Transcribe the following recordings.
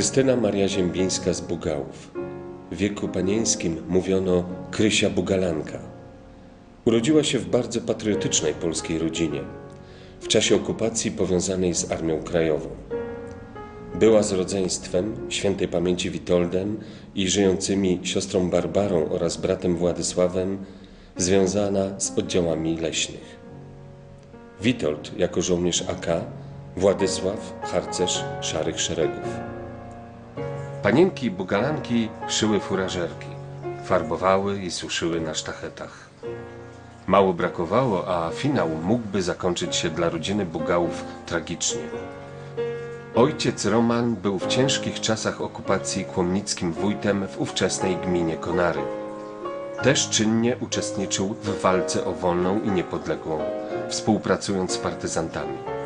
Krystyna Maria Ziembińska z Bugałów. W wieku panieńskim mówiono Krysia Bugalanka. Urodziła się w bardzo patriotycznej polskiej rodzinie, w czasie okupacji powiązanej z Armią Krajową. Była z rodzeństwem świętej pamięci Witoldem i żyjącymi siostrą Barbarą oraz bratem Władysławem związana z oddziałami leśnych. Witold jako żołnierz AK, Władysław harcerz Szarych Szeregów. Panienki bugalanki szyły furażerki, farbowały i suszyły na sztachetach. Mało brakowało, a finał mógłby zakończyć się dla rodziny Bugałów tragicznie. Ojciec Roman był w ciężkich czasach okupacji kłomnickim wójtem w ówczesnej gminie Konary. Też czynnie uczestniczył w walce o wolną i niepodległą, współpracując z partyzantami.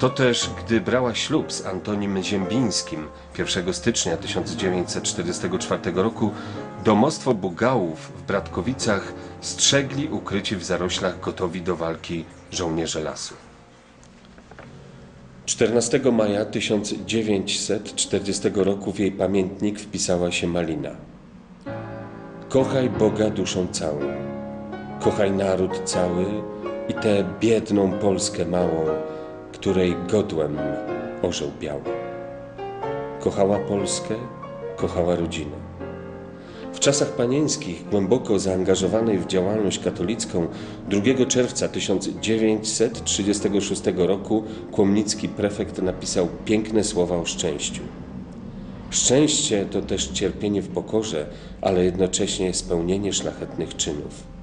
To też, gdy brała ślub z Antonim Ziembińskim 1 stycznia 1944 roku, domostwo Bugałów w Bratkowicach strzegli ukryci w zaroślach gotowi do walki żołnierze lasu. 14 maja 1940 roku w jej pamiętnik wpisała się Malina. Kochaj Boga duszą całą, kochaj naród cały i tę biedną Polskę małą, której godłem orzeł biały. Kochała Polskę, kochała rodzinę. W czasach panieńskich, głęboko zaangażowanej w działalność katolicką, 2 czerwca 1936 roku kłomnicki prefekt napisał piękne słowa o szczęściu. Szczęście to też cierpienie w pokorze, ale jednocześnie spełnienie szlachetnych czynów.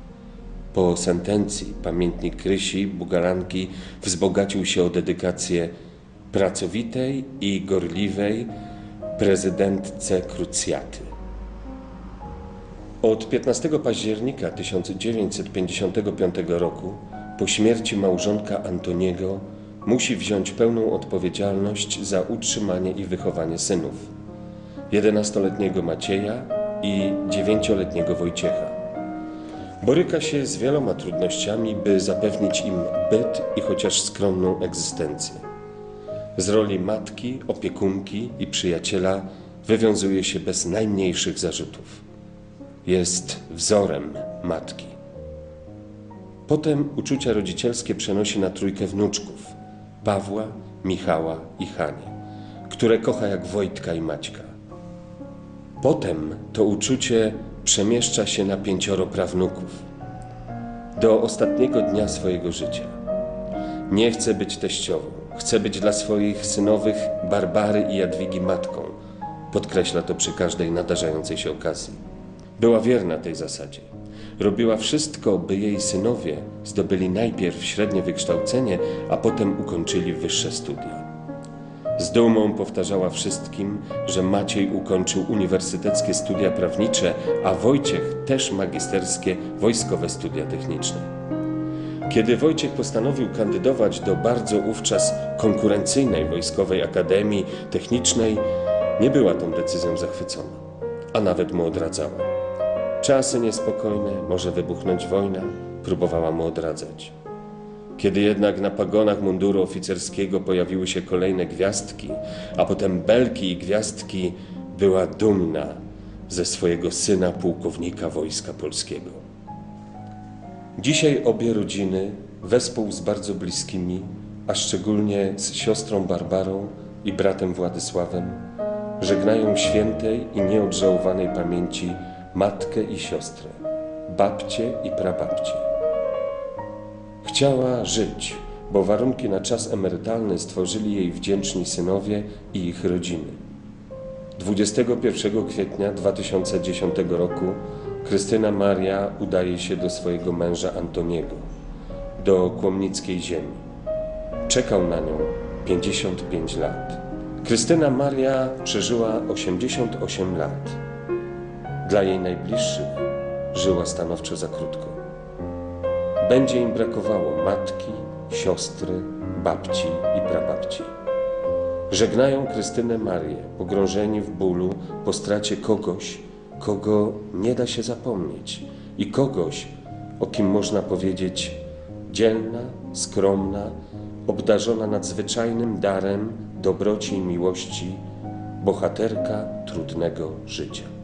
Po sentencji pamiętnik Krysi Bugalanki wzbogacił się o dedykację pracowitej i gorliwej prezydentce Krucjaty. Od 15 października 1955 roku, po śmierci małżonka Antoniego, musi wziąć pełną odpowiedzialność za utrzymanie i wychowanie synów: 11-letniego Macieja i 9-letniego Wojciecha. Boryka się z wieloma trudnościami, by zapewnić im byt i chociaż skromną egzystencję. Z roli matki, opiekunki i przyjaciela wywiązuje się bez najmniejszych zarzutów jest wzorem matki. Potem uczucia rodzicielskie przenosi na trójkę wnuczków Pawła, Michała i Hanie, które kocha jak Wojtka i Maćka. Potem to uczucie przemieszcza się na pięcioro prawnuków. Do ostatniego dnia swojego życia. Nie chce być teściową, chce być dla swoich synowych Barbary i Jadwigi matką. Podkreśla to przy każdej nadarzającej się okazji. Była wierna tej zasadzie. Robiła wszystko, by jej synowie zdobyli najpierw średnie wykształcenie, a potem ukończyli wyższe studia. Z dumą powtarzała wszystkim, że Maciej ukończył uniwersyteckie studia prawnicze, a Wojciech też magisterskie wojskowe studia techniczne. Kiedy Wojciech postanowił kandydować do bardzo wówczas konkurencyjnej Wojskowej Akademii Technicznej, nie była tą decyzją zachwycona, a nawet mu odradzała. Czasy niespokojne, może wybuchnąć wojna, próbowała mu odradzać. Kiedy jednak na pagonach munduru oficerskiego pojawiły się kolejne gwiazdki, a potem belki i gwiazdki, była dumna ze swojego syna pułkownika Wojska Polskiego. Dzisiaj obie rodziny, wespół z bardzo bliskimi, a szczególnie z siostrą Barbarą i bratem Władysławem, żegnają świętej i nieodżałowanej pamięci matkę i siostrę, babcie i prababcie. Chciała żyć, bo warunki na czas emerytalny stworzyli jej wdzięczni synowie i ich rodziny. 21 kwietnia 2010 roku Krystyna Maria udaje się do swojego męża Antoniego, do kłomnickiej ziemi. Czekał na nią 55 lat. Krystyna Maria przeżyła 88 lat. Dla jej najbliższych żyła stanowczo za krótko. Będzie im brakowało matki, siostry, babci i prababci. Żegnają Krystynę Marię, pogrążeni w bólu po stracie kogoś, kogo nie da się zapomnieć i kogoś, o kim można powiedzieć dzielna, skromna, obdarzona nadzwyczajnym darem dobroci i miłości, bohaterka trudnego życia.